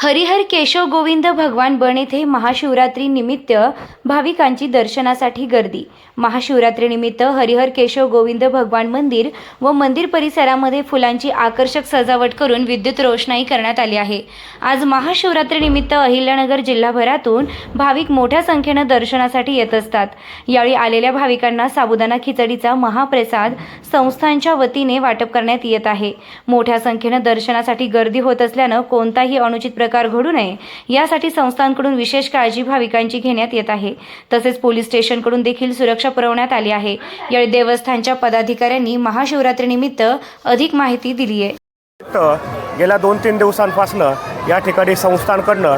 हरिहर केशव गोविंद भगवान बन येथे महाशिवरात्री निमित्त भाविकांची दर्शनासाठी गर्दी. महाशिवरात्रीनिमित्त हरिहर केशव गोविंद भगवान मंदिर व मंदिर परिसरामध्ये फुलांची आकर्षक सजावट करून विद्युत रोषणाई करण्यात आली आहे. आज महाशिवरात्रीनिमित्त अहिल्यानगर जिल्हाभरातून भाविक मोठ्या संख्येनं दर्शनासाठी येत असतात. यावेळी आलेल्या भाविकांना साबुदाणा खिचडीचा महाप्रसाद संस्थांच्या वतीने वाटप करण्यात येत आहे. मोठ्या संख्येनं दर्शनासाठी गर्दी होत असल्यानं कोणताही अनुचित प्रकार घडू नये यासाठी संस्थांकडून विशेष काळजी भाविकांची घेण्यात येत आहे. तसेच पोलीस स्टेशनकडून देखील सुरक्षा पुरवण्यात आली आहे. यावेळी देवस्थानच्या पदाधिकाऱ्यांनी महाशिवरात्रीनिमित्त अधिक माहिती दिली आहे. तर गेल्या दोन तीन दिवसांपासनं या ठिकाणी संस्थांकडनं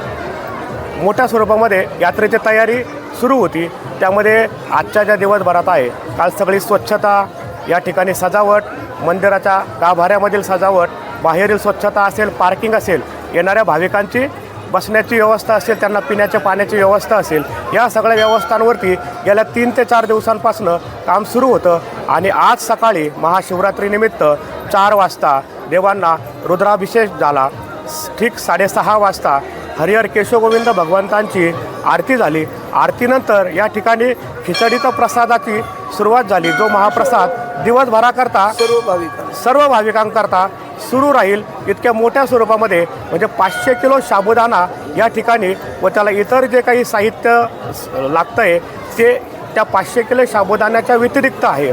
मोठ्या स्वरूपामध्ये यात्रेची तयारी सुरू होती. त्यामध्ये आजच्या ज्या दिवसभरात आहे काल सगळी स्वच्छता या ठिकाणी सजावट मंदिराच्या गाभाऱ्यामधील सजावट बाहेरील स्वच्छता असेल पार्किंग असेल येणाऱ्या भाविकांची बसण्याची व्यवस्था असेल त्यांना पिण्याच्या पाण्याची व्यवस्था असेल या सगळ्या व्यवस्थांवरती गेल्या तीन ते चार दिवसांपासनं काम सुरू होतं. आणि आज सकाळी महाशिवरात्रीनिमित्त चार वाजता देवांना रुद्राभिषेक झाला. ठीक साडेसहा वाजता हरिहर केशवगोविंद भगवंतांची आरती झाली. आरतीनंतर या ठिकाणी खिचडीचा प्रसादाची सुरुवात झाली. जो महाप्रसाद दिवसभराकरता सर्व भाविक सर्व भाविकांकरता सुरू राहील इतक्या मोठ्या स्वरूपामध्ये. म्हणजे पाचशे किलो साबुदाणा या ठिकाणी व त्याला इतर जे काही साहित्य लागतं आहे ते त्या पाचशे किलो साबुदाण्याच्या व्यतिरिक्त आहे.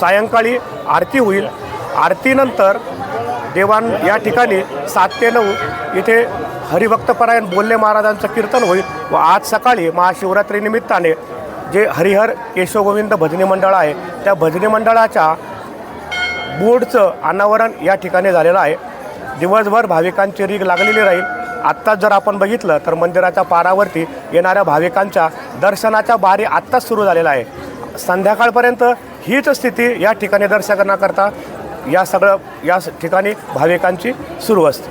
सायंकाळी आरती होईल. आरतीनंतर देवान या ठिकाणी सात ते नऊ इथे हरिभक्तपरायण बोलले महाराजांचं कीर्तन होईल व आज सकाळी महाशिवरात्रीनिमित्ताने जे हरिहर केशवगोविंद भजनी मंडळ आहे त्या भजनी मंडळाच्या बोर्डचं अनावरण या ठिकाणी झालेलं आहे. दिवसभर भाविकांची रीग लागलेली राहील. आत्ताच जर आपण बघितलं तर मंदिराच्या पारावरती येणाऱ्या भाविकांच्या दर्शनाच्या बारी आत्ताच सुरू झालेला आहे संध्याकाळपर्यंत हीच स्थिती या ठिकाणी दर्शनाकरता या सगळं या ठिकाणी भाविकांची सुरू असते.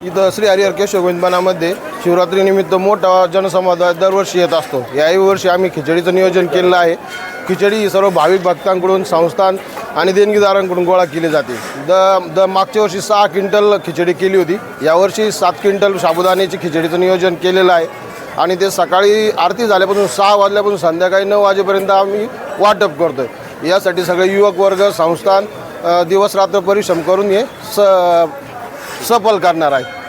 इथं श्री हरिहर केशव गोविंदपणामध्ये शिवरात्रीनिमित्त मोठा जनसमुदाय दरवर्षी येत असतो. याही वर्षी आम्ही खिचडीचं नियोजन केलेलं आहे. खिचडी ही सर्व भाविक भक्तांकडून संस्थान आणि देणगीदारांकडून गोळा केली जाते. द द मागच्या वर्षी सहा क्विंटल खिचडी केली होती. यावर्षी सात क्विंटल साबुदाण्याची खिचडीचं नियोजन केलेलं आहे. आणि ते सकाळी आरती झाल्यापासून सहा वाजल्यापासून संध्याकाळी नऊ वाजेपर्यंत आम्ही वाटप करतो आहे यासाठी सगळे युवक वर्ग संस्थान दिवसरात्र परिश्रम करून हे स सफल करणार आहे.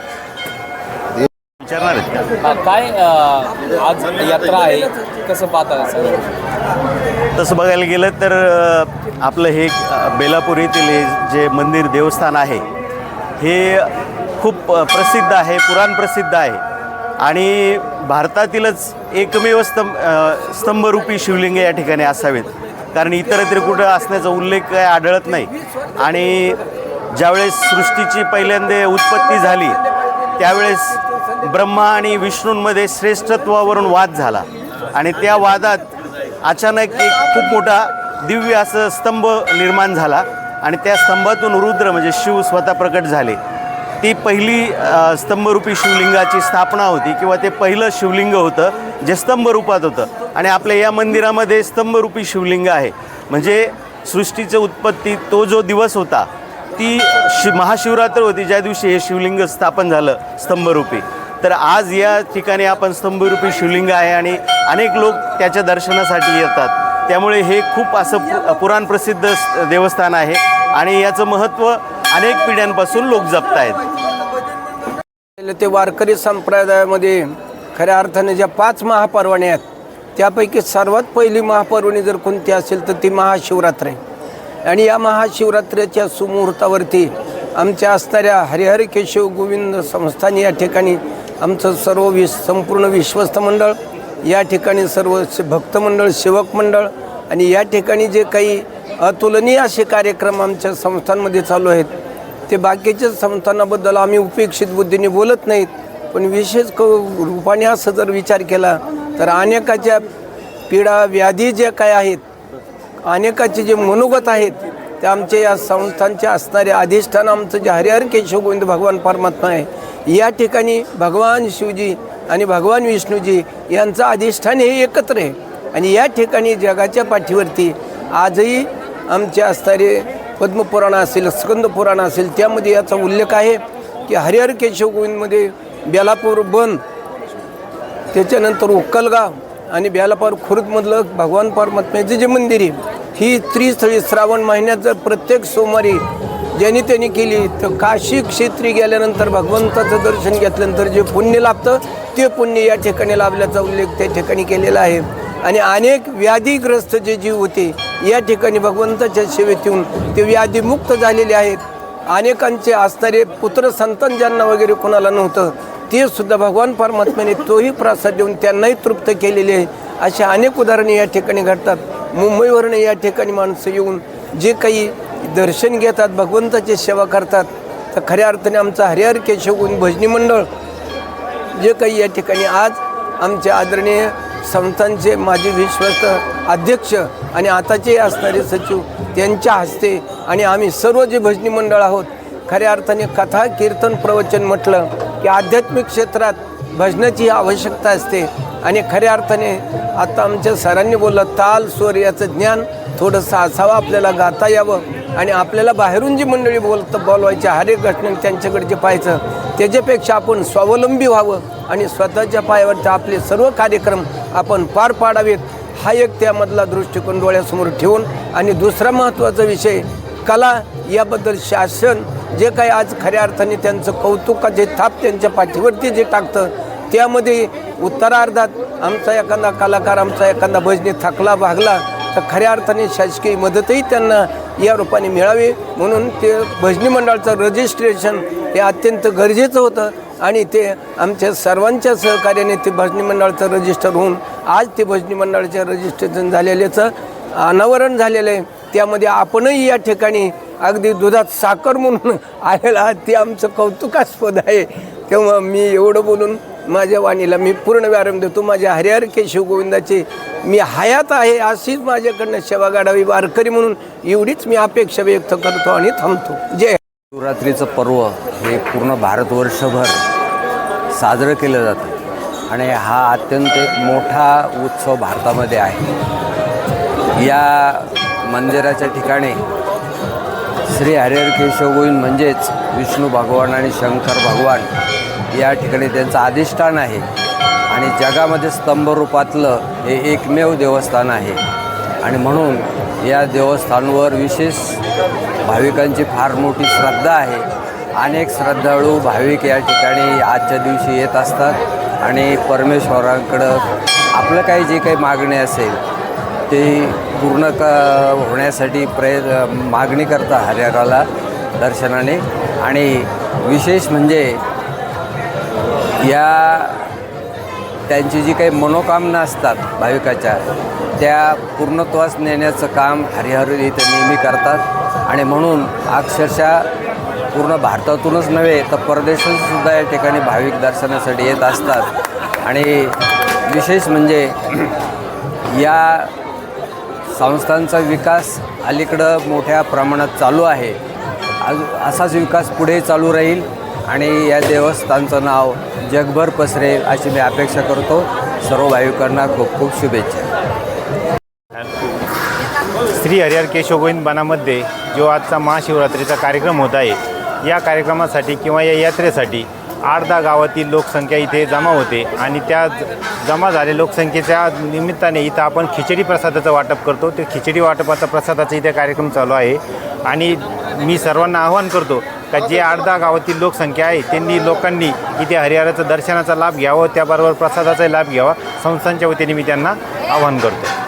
विचारणार आहेत का? काय अ, आज यात्रा आहे कसं पाहता? सर तसं बघायला गेलं तर अ, आपलं हे अ, बेलापूर येथील हे जे मंदिर देवस्थान आहे हे खूप अ, प्रसिद्ध आहे पुराण प्रसिद्ध आहे. आणि भारतातीलच एकमेव स्तंभ अ, स्तंभरूपी शिवलिंग या ठिकाणी असावेत. कारण इतरत्र कुठं असण्याचा उल्लेख काय आढळत नाही. आणि ज्यावेळेस सृष्टीची पहिल्यांदा उत्पत्ती झाली त्यावेळेस ब्रह्मा आणि विष्णूंमध्ये श्रेष्ठत्वावरून वाद झाला. आणि त्या वादात अचानक एक खूप मोठा दिव्य असं स्तंभ निर्माण झाला. आणि त्या स्तंभातून रुद्र म्हणजे शिव स्वतः प्रकट झाले. ती पहिली स्तंभरूपी शिवलिंगाची स्थापना होती किंवा ते पहिलं शिवलिंग होतं जे स्तंभ रूपात होतं. आणि आपल्या या मंदिरामध्ये स्तंभरूपी शिवलिंग आहे. म्हणजे सृष्टीचं उत्पत्ती तो जो दिवस होता ती शि महाशिवरात्र होती ज्या दिवशी हे शिवलिंग स्थापन झालं स्तंभरूपी. तर आज या ठिकाणी आपण स्तंभरूपी शिवलिंग आहे आणि अनेक लोक त्याच्या दर्शनासाठी येतात. त्यामुळे हे खूप असं पु पुराण प्रसिद्ध देवस्थान आहे आणि याचं महत्त्व अनेक पिढ्यांपासून लोक जपत आहेत ते वारकरी संप्रदायामध्ये खऱ्या अर्थाने ज्या पाच महापर्वण्या आहेत त्यापैकी सर्वात पहिली महापर्वणी जर कोणती असेल तर ती महाशिवरात्र आहे. आणि या महाशिवरात्रीच्या सुमुहूर्तावरती आमच्या असणाऱ्या हरिहर केशव गोविंद संस्थान या ठिकाणी आमचं सर्व विश संपूर्ण विश्वस्त मंडळ या ठिकाणी सर्व श- सेवक मंडळ आणि या ठिकाणी जे काही अतुलनीय असे कार्यक्रम आमच्या संस्थांमध्ये चालू आहेत ते बाकीच्या संस्थानाबद्दल आम्ही उपेक्षित बुद्धीने बोलत नाहीत पण विशेष क रूपाने असं जर विचार केला तर अनेकाच्या पीडा व्याधी ज्या काय आहेत अनेकाचे जे मनोगत आहेत ते आमच्या या संस्थांचे असणारे अधिष्ठान आमचं जे हरिहर केशव गोविंद भगवान परमात्मा आहे या ठिकाणी भगवान शिवजी आणि भगवान विष्णूजी यांचं अधिष्ठान हे एकत्र आहे. आणि या ठिकाणी जगाच्या पाठीवरती आजही आमचे असणारे पद्मपुराण असेल स्कंद पुराण असेल त्यामध्ये याचा उल्लेख आहे की हरिहर केशव गोविंदमध्ये बेलापूर बन त्याच्यानंतर उक्कलगाव आणि बेलापूर खुर्दमधलं भगवान परमात्म्याचं जे मंदिर आहे ही त्रिस्थळी श्रावण महिन्यात जर प्रत्येक सोमवारी ज्यांनी त्यांनी केली तर काशी क्षेत्री गेल्यानंतर भगवंताचं दर्शन घेतल्यानंतर जे पुण्य लाभतं ते पुण्य या ठिकाणी लाभल्याचा उल्लेख त्या ठिकाणी केलेला आहे. आणि अनेक व्याधीग्रस्त जे जीव होते या ठिकाणी भगवंताच्या सेवेत येऊन ते व्याधीमुक्त झालेले आहेत. अनेकांचे असणारे पुत्र संतान ज्यांना वगैरे कोणाला नव्हतं ते सुद्धा भगवान परमात्म्याने तोही प्रसाद देऊन त्यांनाही तृप्त केलेले आहे. अशा अनेक उदाहरणे या ठिकाणी घडतात. मुंबईवरनं या ठिकाणी माणसं येऊन जे काही दर्शन घेतात भगवंताची सेवा करतात तर खऱ्या अर्थाने आमचा हरिहर केशवगुण भजनी मंडळ जे काही या ठिकाणी आज आमचे आदरणीय संस्थांचे माजी विश्वस्त अध्यक्ष आणि आताचे असणारे सचिव त्यांच्या हस्ते आणि आम्ही सर्व जे भजनी मंडळ आहोत खऱ्या अर्थाने कथा कीर्तन प्रवचन म्हटलं की आध्यात्मिक क्षेत्रात भजनाची आवश्यकता असते. आणि खऱ्या अर्थाने आता आमच्या सरांनी बोललं ताल स्वर याचं ज्ञान थोडंसं असावं आपल्याला गाता यावं. आणि आपल्याला बाहेरून जी मंडळी बोलत बोलवायची हर एक घटना त्यांच्याकडे जे पाहायचं त्याच्यापेक्षा आपण स्वावलंबी व्हावं. आणि स्वतःच्या पायावरचे आपले सर्व कार्यक्रम आपण पार पाडावेत हा एक त्यामधला दृष्टिकोन डोळ्यासमोर ठेवून. आणि दुसरा महत्त्वाचा विषय कला याबद्दल शासन जे काही आज खऱ्या अर्थाने त्यांचं कौतुकाचे थाप त्यांच्या पाठीवरती जे टाकतं त्यामध्ये उत्तरार्धात आमचा एखादा कलाकार आमचा एखादा भजनी थकला भागला तर खऱ्या अर्थाने शासकीय मदतही त्यांना या रूपाने मिळावी. म्हणून ते भजनी मंडळाचं रजिस्ट्रेशन हे अत्यंत गरजेचं होतं आणि ते आमच्या सर्वांच्या सहकार्याने ते भजनी मंडळाचं रजिस्टर होऊन आज ते भजनी मंडळाचं रजिस्ट्रेशन झालेल्याचं अनावरण झालेलं आहे. त्यामध्ये आपणही या ठिकाणी अगदी दुधात साखर म्हणून आलेला ते आमचं कौतुकास्पद आहे. तेव्हा मी एवढं बोलून माझ्या वाणीला मी पूर्ण व्यारंभ देतो. माझ्या हरिहर केशव गोविंदाचे मी हयात आहे अशीच माझ्याकडनं सेवा गाडावी वारकरी म्हणून एवढीच मी अपेक्षा व्यक्त करतो आणि थांबतो. जय. शिवरात्रीचं पर्व हे पूर्ण भारतवर्षभर साजरं केलं जातं. आणि हा अत्यंत एक मोठा उत्सव भारतामध्ये आहे. या मंदिराच्या ठिकाणी श्री हरिहर केशव गोविंद म्हणजेच विष्णू भगवान आणि शंकर भगवान या ठिकाणी त्यांचं अधिष्ठान आहे. आणि जगामध्ये स्तंभरूपातलं हे एकमेव देवस्थान आहे. आणि म्हणून या देवस्थानवर विशेष भाविकांची फार मोठी श्रद्धा आहे. अनेक श्रद्धाळू भाविक या ठिकाणी आजच्या दिवशी येत असतात. आणि परमेश्वरांकडं आपलं काही जे काही मागणी असेल ते पूर्ण क होण्यासाठी प्रय मागणी करता हरिहराला दर्शनाने. आणि विशेष म्हणजे या त्यांची जी काही मनोकामना असतात भाविकाच्या त्या पूर्णत्वास नेण्याचं काम हरिहर इथे नेहमी करतात. आणि म्हणून अक्षरशः पूर्ण भारतातूनच नव्हे तर परदेशातसुद्धा या ठिकाणी भाविक दर्शनासाठी येत असतात. आणि विशेष म्हणजे या संस्थांचा विकास अलीकडं मोठ्या प्रमाणात चालू आहे. आज असाच विकास पुढे चालू राहील. आणि या देवस्थानचं नाव जगभर पसरेल अशी मी अपेक्षा करतो. सर्व भाविकांना खूप खूप शुभेच्छा. श्री हरिहर केशवगोविंद बनामध्ये जो आजचा महाशिवरात्रीचा कार्यक्रम होत आहे या कार्यक्रमासाठी किंवा या यात्रेसाठी आठ दहा गावातील लोकसंख्या इथे जमा होते आणि त्या जमा झालेल्या लोकसंख्येच्या निमित्ताने इथं आपण खिचडी प्रसादाचं वाटप करतो. ते खिचडी वाटपाचा प्रसादाचा इथे कार्यक्रम चालू आहे. आणि मी सर्वांना आवाहन करतो का जे आठ दहा गावातील लोकसंख्या आहे त्यांनी लोकांनी इथे हरिहराचं दर्शनाचा लाभ घ्यावा त्याबरोबर प्रसादाचा लाभ घ्यावा संस्थांच्या वतीने मी त्यांना आवाहन करतो.